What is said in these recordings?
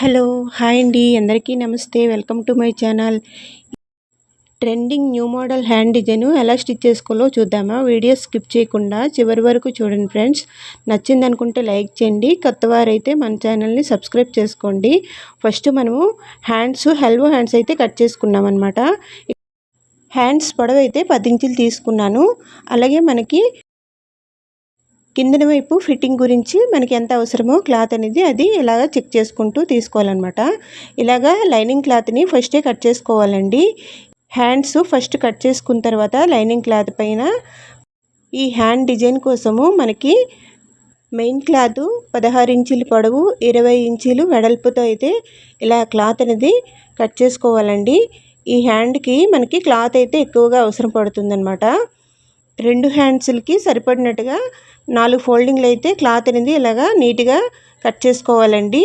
Hello hi అండి. అందరికీ నమస్తే. Welcome to my channel. Trending new model hand design ఎలా స్టిచ్ చేసుకోవాలో చూద్దామా? వీడియో స్కిప్ చేయకుండా చివరి వరకు చూడండి ఫ్రెండ్స్. నచ్చింది అనుకుంటే లైక్ చేయండి. కొత్త వారైతే మన ఛానల్ని సబ్స్క్రైబ్ చేసుకోండి. ఫస్ట్ మనము హ్యాండ్స్ హెల్వో హ్యాండ్స్ అయితే కట్ చేసుకున్నాం అనమాట హ్యాండ్స్ పొడవు అయితే పది ఇంచులు తీసుకున్నాను. అలాగే మనకి కిందన వైపు ఫిట్టింగ్ గురించి మనకి ఎంత అవసరమో క్లాత్ అనేది అది ఇలాగ చెక్ చేసుకుంటూ తీసుకోవాలన్నమాట. ఇలాగా లైనింగ్ క్లాత్ని ఫస్టే కట్ చేసుకోవాలండి. హ్యాండ్స్ ఫస్ట్ కట్ చేసుకున్న తర్వాత లైనింగ్ క్లాత్ పైన ఈ హ్యాండ్ డిజైన్ కోసము మనకి మెయిన్ క్లాత్ పదహారు ఇంచులు పొడవు ఇరవై ఇంచులు వెడల్పుతో అయితే ఇలా క్లాత్ అనేది కట్ చేసుకోవాలండి. ఈ హ్యాండ్కి మనకి క్లాత్ అయితే ఎక్కువగా అవసరం పడుతుందన్నమాట. రెండు హ్యాండ్స్లకి సరిపడినట్టుగా నాలుగు ఫోల్డింగ్లు అయితే క్లాత్ అనేది ఇలాగా నీట్గా కట్ చేసుకోవాలండి.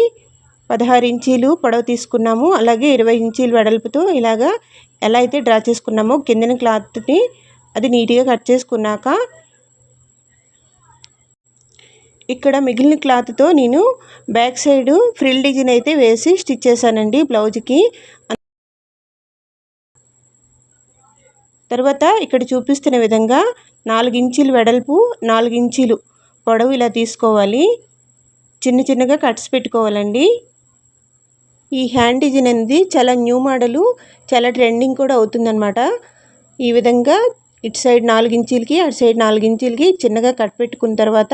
పదహారు ఇంచీలు పొడవు తీసుకున్నాము. అలాగే ఇరవై ఇంచీలు వెడల్పుతో ఇలాగా ఎలా అయితే డ్రా చేసుకున్నామో కిందన క్లాత్ని అది నీట్గా కట్ చేసుకున్నాక ఇక్కడ మిగిలిన క్లాత్తో నేను బ్యాక్ సైడ్ ఫ్రిల్ డిజైన్ అయితే వేసి స్టిచ్ చేశానండి బ్లౌజ్కి. తర్వాత ఇక్కడ చూపిస్తున్న విధంగా నాలుగు ఇంచీలు వెడల్పు నాలుగు ఇంచీలు పొడవు ఇలా తీసుకోవాలి. చిన్న చిన్నగా కట్స్ పెట్టుకోవాలండి. ఈ హ్యాండ్ డిజైన్ అనేది చాలా న్యూ మోడలు చాలా ట్రెండింగ్ కూడా అవుతుందన్నమాట. ఈ విధంగా ఇటు సైడ్ నాలుగు ఇంచీలకి అటు సైడ్ నాలుగు ఇంచీలకి చిన్నగా కట్ పెట్టుకున్న తర్వాత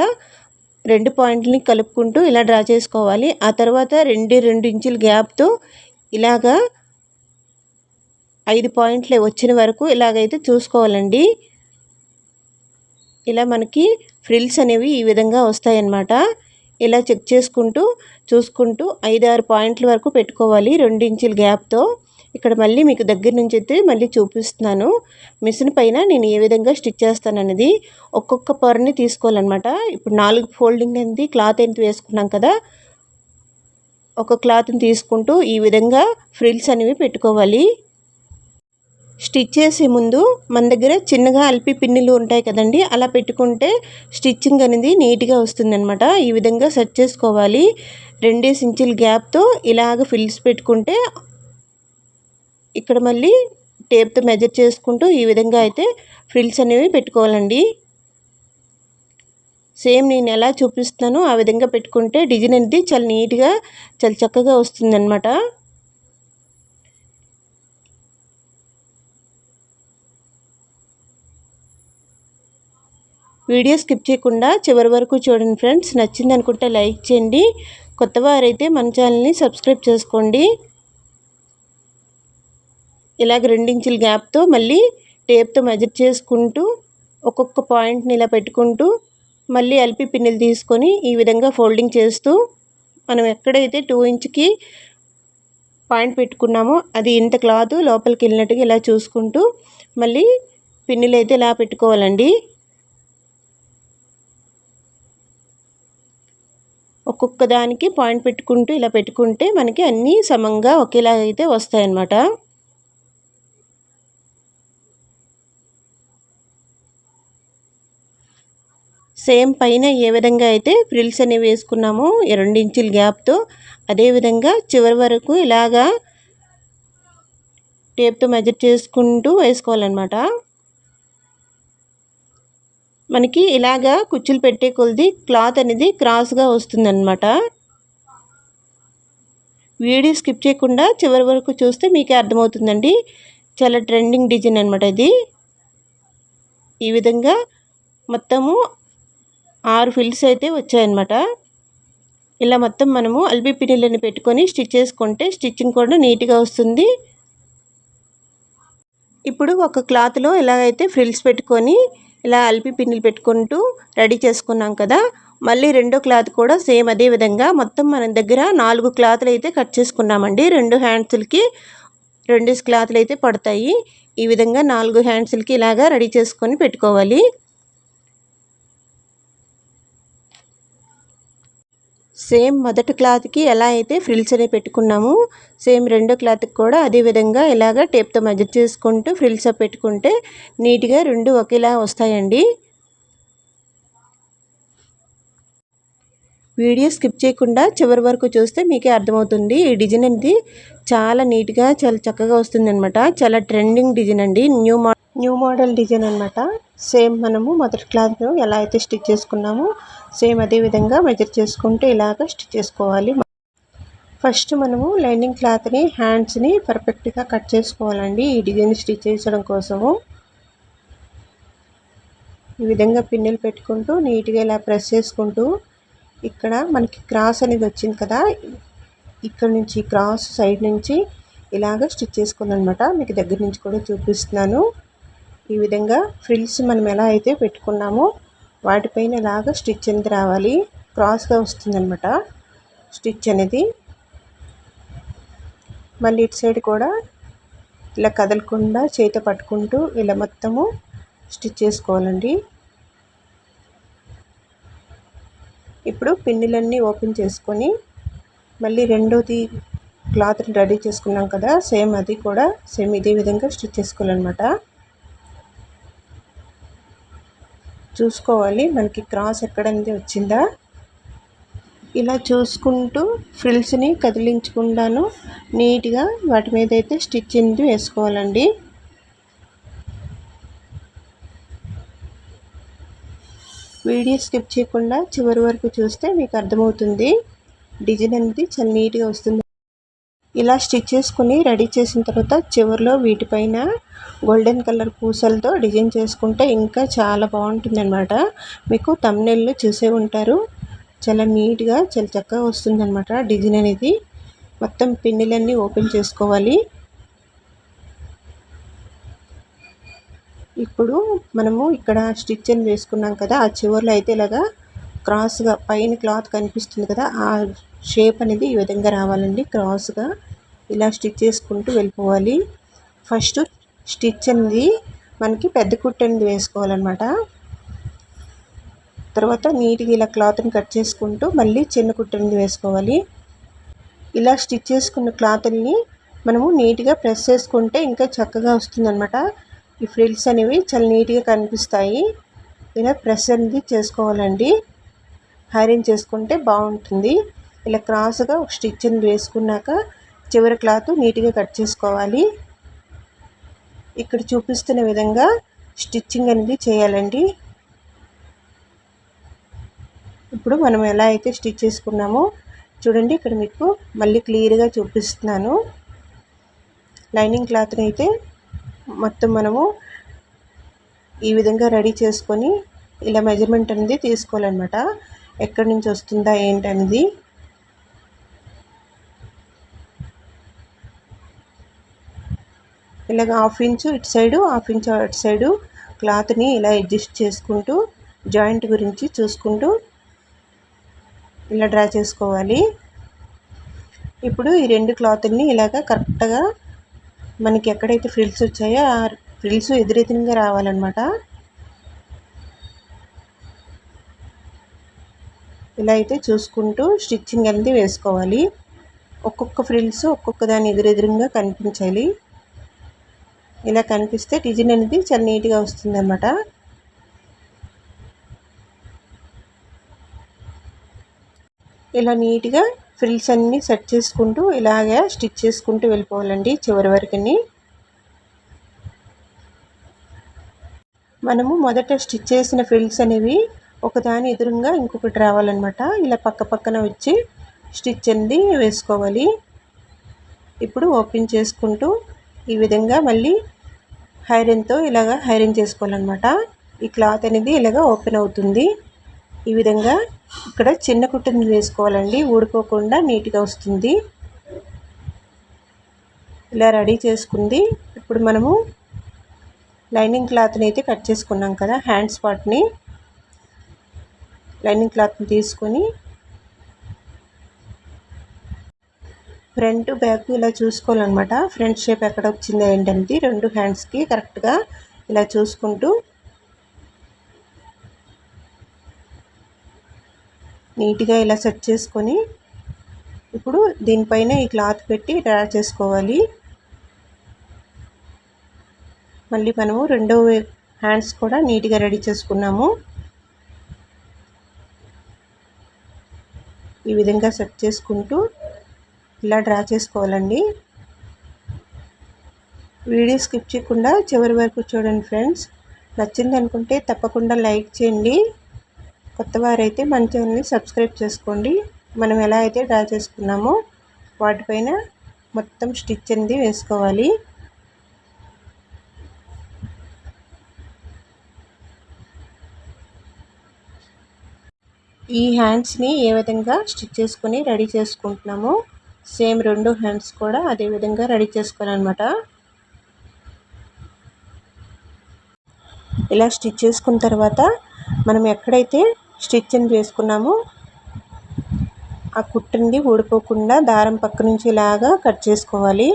రెండు పాయింట్లని కలుపుకుంటూ ఇలా డ్రా చేసుకోవాలి. ఆ తర్వాత రెండు రెండు ఇంచుల గ్యాప్తో ఇలాగా ఐదు పాయింట్లు వచ్చిన వరకు ఇలాగైతే చూసుకోవాలండి. ఇలా మనకి ఫ్రిల్స్ అనేవి ఈ విధంగా వస్తాయన్నమాట. ఇలా చెక్ చేసుకుంటూ చూసుకుంటూ ఐదు ఆరు పాయింట్ల వరకు పెట్టుకోవాలి రెండు ఇంచుల గ్యాప్తో. ఇక్కడ మళ్ళీ మీకు దగ్గర నుంచి అయితే మళ్ళీ చూపిస్తున్నాను. మిషన్ పైన నేను ఏ విధంగా స్టిచ్ చేస్తానన్నది ఒక్కొక్క పొరని తీసుకోవాలన్నమాట. ఇప్పుడు నాలుగు ఫోల్డింగ్ అనేది క్లాత్ ఎంత వేసుకున్నాం కదా ఒక క్లాత్ని తీసుకుంటూ ఈ విధంగా ఫ్రిల్స్ అనేవి పెట్టుకోవాలి. స్టిచ్ చేసే ముందు మన దగ్గర చిన్నగా అల్పి పిన్నులు ఉంటాయి కదండి అలా పెట్టుకుంటే స్టిచ్చింగ్ అనేది నీట్గా వస్తుందన్నమాట. ఈ విధంగా సెట్ చేసుకోవాలి. రెండేసి ఇంచుల గ్యాప్తో ఇలాగ ఫిల్స్ పెట్టుకుంటే ఇక్కడ మళ్ళీ టేప్తో మెజర్ చేసుకుంటూ ఈ విధంగా అయితే ఫ్రిల్స్ అనేవి పెట్టుకోవాలండి. సేమ్ నేను ఎలా చూపిస్తున్నానో ఆ విధంగా పెట్టుకుంటే డిజైన్ అనేది చాలా నీట్గా చాలా చక్కగా వస్తుందన్నమాట. వీడియో స్కిప్ చేయకుండా చివరి వరకు చూడండి ఫ్రెండ్స్. నచ్చింది అనుకుంటే లైక్ చేయండి. కొత్త వారైతే మన ఛానల్ని సబ్స్క్రైబ్ చేసుకోండి. ఇలాగ రెండించుల గ్యాప్తో మళ్ళీ టేప్తో మెజర్ చేసుకుంటూ ఒక్కొక్క పాయింట్ని ఇలా పెట్టుకుంటూ మళ్ళీ ఎల్పి పిన్నులు తీసుకొని ఈ విధంగా ఫోల్డింగ్ చేస్తూ మనం ఎక్కడైతే టూ ఇంచ్కి పాయింట్ పెట్టుకున్నామో అది ఇంత క్లాత్ లోపలికి వెళ్ళినట్టుగా ఇలా చూసుకుంటూ మళ్ళీ పిన్నులు అయితే ఇలా పెట్టుకోవాలండి. ఒక్కొక్క దానికి పాయింట్ పెట్టుకుంటూ ఇలా పెట్టుకుంటే మనకి అన్నీ సమంగా ఒకేలా అయితే వస్తాయన్నమాట. సేమ్ పైన ఏ విధంగా అయితే ఫ్రిల్స్ అనేవి వేసుకున్నామో రెండించుల గ్యాప్తో అదేవిధంగా చివరి వరకు ఇలాగా టేప్తో మెజర్ చేసుకుంటూ వేసుకోవాలన్నమాట. మనకి ఇలాగా కుచ్చులు పెట్టే కొలది క్లాత్ అనేది క్రాస్గా వస్తుందన్నమాట. వీడియో స్కిప్ చేయకుండా చివరి వరకు చూస్తే మీకే అర్థమవుతుందండి. చాలా ట్రెండింగ్ డిజైన్ అనమాట ఇది. ఈ విధంగా మొత్తము ఆరు ఫిల్స్ అయితే వచ్చాయన్నమాట. ఇలా మొత్తం మనము అల్బీ పిన్నులను పెట్టుకొని స్టిచ్ చేసుకుంటే స్టిచ్చింగ్ కూడా నీట్గా వస్తుంది. ఇప్పుడు ఒక క్లాత్లో ఎలాగైతే ఫ్రిల్స్ పెట్టుకొని ఇలా అల్పి పిన్నులు పెట్టుకుంటూ రెడీ చేసుకున్నాం కదా. మళ్ళీ రెండో క్లాత్ కూడా సేమ్ అదే విధంగా మొత్తం మన దగ్గర నాలుగు క్లాత్లు అయితే కట్ చేసుకున్నామండి. రెండు హ్యాండ్స్లకి రెండు క్లాత్లు అయితే పడతాయి. ఈ విధంగా నాలుగు హ్యాండ్స్లకి ఇలాగా రెడీ చేసుకొని పెట్టుకోవాలి. సేమ్ మొదటి క్లాత్కి ఎలా అయితే ఫ్రిల్స్ అనేవి పెట్టుకున్నాము సేమ్ రెండో క్లాత్కి కూడా అదే విధంగా ఇలాగ టేప్తో మెజర్ చేసుకుంటూ ఫ్రిల్స్ పెట్టుకుంటే నీట్గా రెండు ఒకేలా వస్తాయండి. వీడియో స్కిప్ చేయకుండా చివరి వరకు చూస్తే మీకే అర్థమవుతుంది. ఈ డిజైన్ అనేది చాలా నీట్గా చాలా చక్కగా వస్తుంది అనమాట చాలా ట్రెండింగ్ డిజైన్ అండి. న్యూ మా న్యూ మోడల్ డిజైన్ అనమాట సేమ్ మనము మొదటి క్లాత్లో ఎలా అయితే స్టిచ్ చేసుకున్నామో సేమ్ అదే విధంగా మెజర్ చేసుకుంటూ ఇలాగ స్టిచ్ చేసుకోవాలి. ఫస్ట్ మనము లైనింగ్ క్లాత్ని హ్యాండ్స్ని పర్ఫెక్ట్గా కట్ చేసుకోవాలండి ఈ డిజైన్ స్టిచ్ చేసడం కోసము. ఈ విధంగా పిన్నులు పెట్టుకుంటూ నీట్గా ఇలా ప్రెస్ చేసుకుంటూ ఇక్కడ మనకి క్రాస్ అనేది వచ్చింది కదా ఇక్కడ నుంచి క్రాస్ సైడ్ నుంచి ఇలాగ స్టిచ్ చేసుకుందనమాట. మీకు దగ్గర నుంచి కూడా చూపిస్తున్నాను. ఈ విధంగా ఫ్రిల్స్ మనం ఎలా అయితే పెట్టుకున్నామో వాటిపైన ఇలాగా స్టిచ్ అనేది రావాలి. క్రాస్గా వస్తుందన్నమాట. స్టిచ్ అనేది. మళ్ళీ ఇటు సైడ్ కూడా ఇలా కదలకుండా చేత పట్టుకుంటూ ఇలా మొత్తము స్టిచ్ చేసుకోవాలండి. ఇప్పుడు పిన్నులన్నీ ఓపెన్ చేసుకొని మళ్ళీ రెండోది క్లాత్ని రెడీ చేసుకున్నాం కదా సేమ్ అది కూడా సేమ్ ఇదే విధంగా స్టిచ్ చేసుకోవాలన్నమాట. చూసుకోవాలి. మనకి క్రాస్ ఎక్కడంది వచ్చిందా? ఇలా చూసుకుంటూ ఫ్రిల్స్ని కదిలించకుండాను నీట్గా వాటి మీద అయితే స్టిచ్ అనేది వేసుకోవాలండి. వీడియో స్కిప్ చేయకుండా చివరి వరకు చూస్తే మీకు అర్థమవుతుంది. డిజైన్ అనేది చాలా నీట్గా వస్తుంది. ఇలా స్టిచ్ చేసుకుని రెడీ చేసిన తర్వాత చివరిలో వీటిపైన గోల్డెన్ కలర్ పూసలతో డిజైన్ చేసుకుంటే ఇంకా చాలా బాగుంటుంది అనమాట మీకు తమ్నెల్లో చూసే ఉంటారు. చాలా నీట్గా చాలా చక్కగా వస్తుంది అనమాట డిజైన్ అనేది. మొత్తం పిన్నులన్నీ ఓపెన్ చేసుకోవాలి. ఇప్పుడు మనము ఇక్కడ స్టిచ్ అని వేసుకున్నాం కదా ఆ చివర్లో అయితే ఇలాగా క్రాస్గా పైన క్లాత్ కనిపిస్తుంది కదా ఆ షేప్ అనేది ఈ విధంగా రావాలండి. క్రాస్గా ఇలా స్టిచ్ చేసుకుంటూ వెళ్ళిపోవాలి. ఫస్ట్ స్టిచ్ అనేది మనకి పెద్ద కుట్టు అనేది వేసుకోవాలన్నమాట. తర్వాత నీట్గా ఇలా క్లాత్ని కట్ చేసుకుంటూ మళ్ళీ చిన్న కుట్టు అనేది వేసుకోవాలి. ఇలా స్టిచ్ చేసుకున్న క్లాత్ని మనము నీట్గా ప్రెస్ చేసుకుంటే ఇంకా చక్కగా వస్తుందన్నమాట. ఈ ఫ్రిల్స్ అనేవి చాలా నీట్గా కనిపిస్తాయి. ఇలా ప్రెస్ అనేది చేసుకోవాలండి. హైరింగ్ చేసుకుంటే బాగుంటుంది. ఇలా క్రాస్గా ఒక స్టిచ్ అనేది వేసుకున్నాక చివరి క్లాత్ నీట్గా కట్ చేసుకోవాలి. ఇక్కడ చూపిస్తున్న విధంగా స్టిచ్చింగ్ అనేది చేయాలండి. ఇప్పుడు మనం ఎలా అయితే స్టిచ్ చేసుకున్నామో చూడండి ఇక్కడ మీకు మళ్ళీ క్లియర్గా చూపిస్తున్నాను. లైనింగ్ క్లాత్ని అయితే మొత్తం మనము ఈ విధంగా రెడీ చేసుకొని ఇలా మెజర్మెంట్ అనేది తీసుకోవాలన్నమాట. ఎక్కడి నుంచి వస్తుందా ఏంటనేది. ఇలాగ హాఫ్ ఇంచు ఇటు సైడు హాఫ్ ఇంచు అటు సైడు క్లాత్ని ఇలా అడ్జస్ట్ చేసుకుంటూ జాయింట్ గురించి చూసుకుంటూ ఇలా డ్రా చేసుకోవాలి. ఇప్పుడు ఈ రెండు క్లాతుల్ని ఇలాగ కరెక్ట్గా మనకి ఎక్కడైతే ఫ్రిల్స్ వచ్చాయో ఆ ఫ్రిల్స్ ఎదురెదురుగా రావాలన్నమాట. ఇలా అయితే చూసుకుంటూ స్టిచ్చింగ్ అనేది వేసుకోవాలి. ఒక్కొక్క ఫ్రిల్స్ ఒక్కొక్క దాని ఎదురెదురుగా కనిపించాలి. ఇలా కనిపిస్తే డిజైన్ అనేది చాలా నీట్గా వస్తుంది అన్నమాట ఇలా నీట్గా ఫ్రిల్స్ అన్నీ సెట్ చేసుకుంటూ ఇలాగే స్టిచ్ చేసుకుంటూ వెళ్ళిపోవాలండి చివరి వరకుని. మనము మొదట స్టిచ్ చేసిన ఫ్రిల్స్ అనేవి ఒకదాని ఎదురుగా ఇంకొకటి రావాలన్నమాట. ఇలా పక్క పక్కన వచ్చి స్టిచ్ అనేది వేసుకోవాలి. ఇప్పుడు ఓపెన్ చేసుకుంటూ ఈ విధంగా మళ్ళీ హైరన్తో ఇలాగ హైరన్ చేసుకోవాలన్నమాట. ఈ క్లాత్ అనేది ఇలాగ ఓపెన్ అవుతుంది. ఈ విధంగా ఇక్కడ చిన్న కుట్టుని వేసుకోవాలండి. ఊడిపోకుండా నీట్గా వస్తుంది. ఇలా రెడీ చేసుకుంది. ఇప్పుడు మనము లైనింగ్ క్లాత్ని అయితే కట్ చేసుకున్నాం కదా హ్యాండ్స్ పార్ట్ని లైనింగ్ క్లాత్ని తీసుకొని ఫ్రంట్ బ్యాక్ ఇలా చూసుకోవాలన్నమాట. ఫ్రంట్ షేప్ ఎక్కడ వచ్చింది ఏంటంటే రెండు హ్యాండ్స్కి కరెక్ట్గా ఇలా చూసుకుంటూ నీట్గా ఇలా సెట్ చేసుకొని ఇప్పుడు దీనిపైన ఈ క్లాత్ పెట్టి డ్రా చేసుకోవాలి. మళ్ళీ మనము రెండో హ్యాండ్స్ కూడా నీట్గా రెడీ చేసుకున్నాము. ఈ విధంగా సెట్ చేసుకుంటూ ఇలా డ్రా చేసుకోవాలండి. వీడియో స్కిప్ చేయకుండా చివరి వరకు చూడండి ఫ్రెండ్స్. నచ్చింది అనుకుంటే తప్పకుండా లైక్ చేయండి. కొత్త వారైతే మన ఛానల్ని సబ్స్క్రైబ్ చేసుకోండి. మనం ఎలా అయితే డ్రా చేసుకున్నామో వాటిపైన మొత్తం స్టిచ్ అనేది వేసుకోవాలి. ఈ హ్యాండ్స్ని ఏ విధంగా స్టిచ్ చేసుకొని రెడీ చేసుకుంటున్నామో సేమ్ రెండు హ్యాండ్స్ కూడా అదే విధంగా రెడీ చేసుకోవాలన్నమాట. ఇలా స్టిచ్ చేసుకున్న తర్వాత మనం ఎక్కడైతే స్టిచ్ని వేసుకున్నామో ఆ కుట్టింది ఊడిపోకుండా దారం పక్క నుంచి ఇలాగా కట్ చేసుకోవాలి.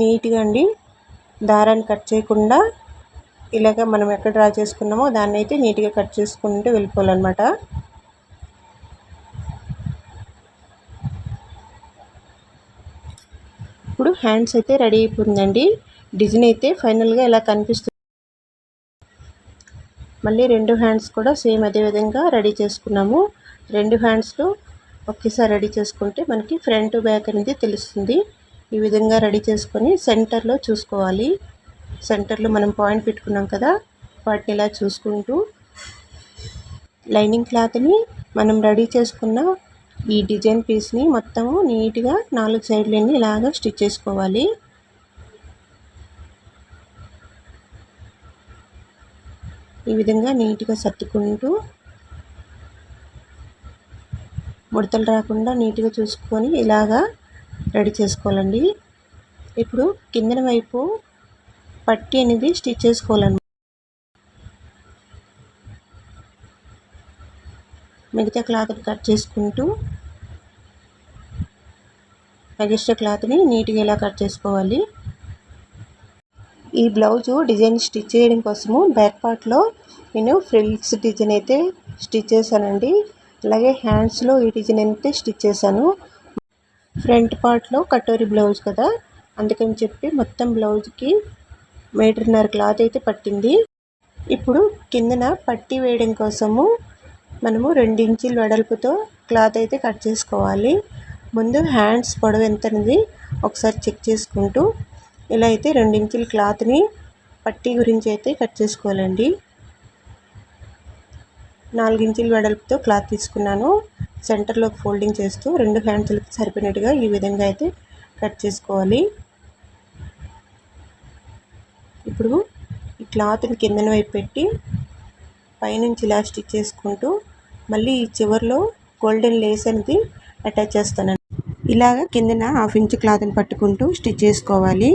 నీట్గా అండి. దారాన్ని కట్ చేయకుండా ఇలాగ మనం ఎక్కడ డ్రా చేసుకున్నామో దాన్ని అయితే నీట్గా కట్ చేసుకుంటూ వెళ్ళిపోవాలన్నమాట ఇప్పుడు హ్యాండ్స్ అయితే రెడీ అయిపోయిందండి డిజైన్ అయితే ఫైనల్గా ఇలా కనిపిస్తుంది? మళ్ళీ రెండు హ్యాండ్స్ కూడా సేమ్ అదే విధంగా రెడీ చేసుకున్నాము. రెండు హ్యాండ్స్లో ఒకేసారి రెడీ చేసుకుంటే మనకి ఫ్రంట్ బ్యాక్ అనేది తెలుస్తుంది. ఈ విధంగా రెడీ చేసుకొని సెంటర్లో చూసుకోవాలి. సెంటర్లో మనం పాయింట్ పెట్టుకున్నాం కదా వాటిని ఇలా చూసుకుంటూ లైనింగ్ క్లాత్ని మనం రెడీ చేసుకున్న ఈ డిజైన్ పీస్ని మొత్తము నీట్గా నాలుగు సైడ్లన్నీ ఇలాగా స్టిచ్ చేసుకోవాలి. ఈ విధంగా నీట్గా సర్దుకుంటూ ముడతలు రాకుండా నీట్గా చూసుకొని ఇలాగా రెడీ చేసుకోవాలండి. ఇప్పుడు కిందన వైపు పట్టి అనేది స్టిచ్ చేసుకోవాలన్నమాట. మిగతా క్లాత్ని కట్ చేసుకుంటూ ఎగస్ట్రా క్లాత్ని నీట్గా ఇలా కట్ చేసుకోవాలి. ఈ బ్లౌజు డిజైన్ స్టిచ్ చేయడం కోసము బ్యాక్ పార్ట్లో నేను ఫ్రిల్స్ డిజైన్ అయితే స్టిచ్ చేశానండి. అలాగే హ్యాండ్స్లో ఈ డిజైన్ అయితే స్టిచ్ చేశాను. ఫ్రంట్ పార్ట్లో కటోరీ బ్లౌజ్ కదా అందుకని చెప్పి మొత్తం బ్లౌజ్కి మీటర్న్నర క్లాత్ అయితే పట్టింది. ఇప్పుడు కిందన పట్టి వేయడం కోసము మనము రెండించుల వెడల్పుతో క్లాత్ అయితే కట్ చేసుకోవాలి. ముందు హ్యాండ్స్ పొడవు ఎంత అనేది ఒకసారి చెక్ చేసుకుంటూ ఇలా అయితే రెండించుల క్లాత్ని పట్టీ గురించి అయితే కట్ చేసుకోవాలండి. నాలుగించుల వెడల్పుతో క్లాత్ తీసుకున్నాను. సెంటర్లో ఫోల్డింగ్ చేస్తూ రెండు హ్యాండ్స్లకు సరిపోయినట్టుగా ఈ విధంగా అయితే కట్ చేసుకోవాలి. ఇప్పుడు ఈ క్లాత్ని కిందన వైపు పెట్టి పైనుంచి ఇలా స్టిచ్ చేసుకుంటూ మళ్ళీ చివరిలో గోల్డెన్ లేస్ అనేది అటాచ్ చేస్తానండి ఇలాగ కిందన హాఫ్ ఇంచ్ క్లాత్ని పట్టుకుంటూ స్టిచ్ చేసుకోవాలి.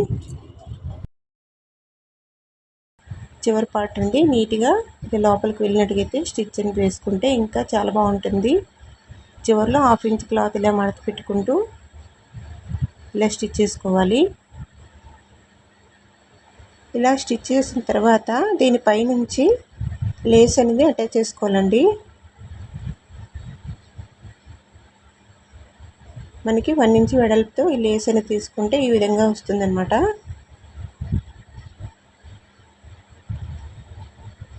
చివరి పార్ట్ అండి నీట్గా ఇది లోపలికి వెళ్ళినట్టుగైతే అయితే స్టిచ్ అని వేసుకుంటే ఇంకా చాలా బాగుంటుంది. చివరిలో హాఫ్ ఇంచ్ క్లాత్ ఇలా మడత పెట్టుకుంటూ ఇలా స్టిచ్ చేసుకోవాలి. ఇలా స్టిచ్ చేసిన తర్వాత దీనిపై నుంచి లేస్ అనేది అటాచ్ చేసుకోవాలండి. మనకి వన్ ఇంచ్ వెడల్పుతో ఈ లేస్ అనేది తీసుకుంటే ఈ విధంగా వస్తుందన్నమాట.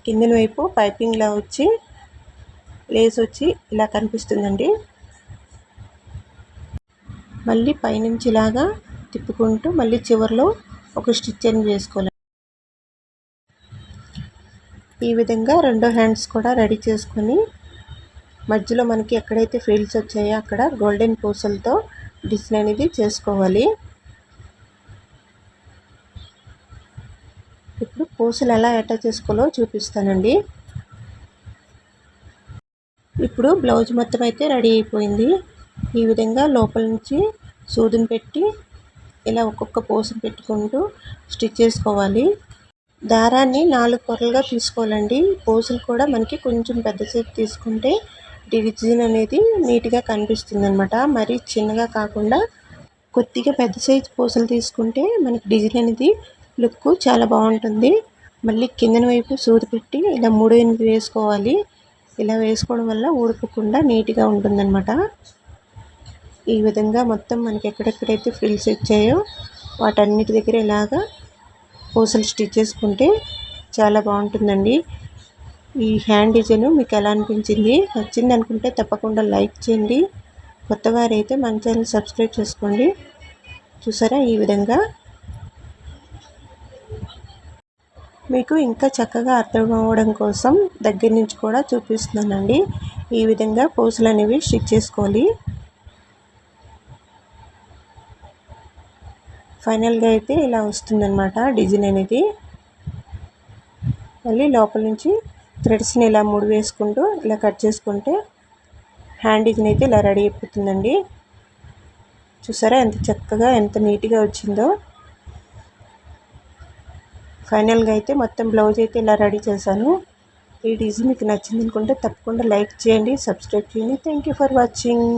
కిందిన వైపు పైపింగ్లా వచ్చి లేస్ వచ్చి ఇలా కనిపిస్తుందండి. మళ్ళీ పైనుంచి ఇలాగా తిప్పుకుంటూ మళ్ళీ చివరిలో ఒక స్టిచ్ అని చేసుకోవాలి ఈ విధంగా రెండో హ్యాండ్స్ కూడా రెడీ చేసుకొని మధ్యలో మనకి ఎక్కడైతే ఫీల్డ్స్ వచ్చాయో అక్కడ గోల్డెన్ పూసలతో డిజైన్ అనేది చేసుకోవాలి. ఇప్పుడు పూసలు ఎలా అటాచ్ చేసుకోవాలో చూపిస్తానండి. ఇప్పుడు బ్లౌజ్ మొత్తం అయితే రెడీ అయిపోయింది. ఈ విధంగా లోపల నుంచి సూదును పెట్టి ఇలా ఒక్కొక్క పూసను పెట్టుకుంటూ స్టిచ్ చేసుకోవాలి. దారాన్ని నాలుగు పొరలుగా తీసుకోవాలండి. పూసలు కూడా మనకి కొంచెం పెద్ద సైజు తీసుకుంటే డివిజన్ అనేది నీట్గా కనిపిస్తుంది అనమాట మరి చిన్నగా కాకుండా కొద్దిగా పెద్ద సైజు పూసలు తీసుకుంటే మనకి డిజైన్ అనేది లుక్ చాలా బాగుంటుంది. మళ్ళీ కిందన వైపు సూది పెట్టి ఇలా మూడు ఎనిమిది వేసుకోవాలి. ఇలా వేసుకోవడం వల్ల ఊడిపోకుండా నీట్గా ఉంటుందన్నమాట. ఈ విధంగా మొత్తం మనకి ఎక్కడెక్కడైతే ఫ్రిల్స్ వచ్చాయో వాటన్నిటి దగ్గర ఇలాగా పూసలు స్టిచ్ చేసుకుంటే చాలా బాగుంటుందండి. ఈ హ్యాండ్ డిజైన్ మీకు ఎలా అనిపించింది? నచ్చింది అనుకుంటే తప్పకుండా లైక్ చేయండి. కొత్త వారైతే మన ఛానల్ సబ్స్క్రైబ్ చేసుకోండి. చూసారా ఈ విధంగా? మీకు ఇంకా చక్కగా అర్థం అవ్వడం కోసం దగ్గర నుంచి కూడా చూపిస్తున్నానండి. ఈ విధంగా పోసులు అనేవి స్టిచ్ చేసుకోవాలి. ఫైనల్గా అయితే ఇలా వస్తుందన్నమాట డిజైన్ అనేది. మళ్ళీ లోపల నుంచి థ్రెడ్స్ని ఇలా ముడి వేసుకుంటూ ఇలా కట్ చేసుకుంటే హ్యాండ్ అయితే ఇలా రెడీ అయిపోతుందండి. చూసారా ఎంత చక్కగా ఎంత నీట్గా వచ్చిందో. ఫైనల్గా అయితే మొత్తం బ్లౌజ్ అయితే ఇలా రెడీ చేశాను. ఈ డిజైన్ మీకు నచ్చింది అనుకుంటే తప్పకుండా లైక్ చేయండి సబ్స్క్రైబ్ చేయండి. Thank you for watching.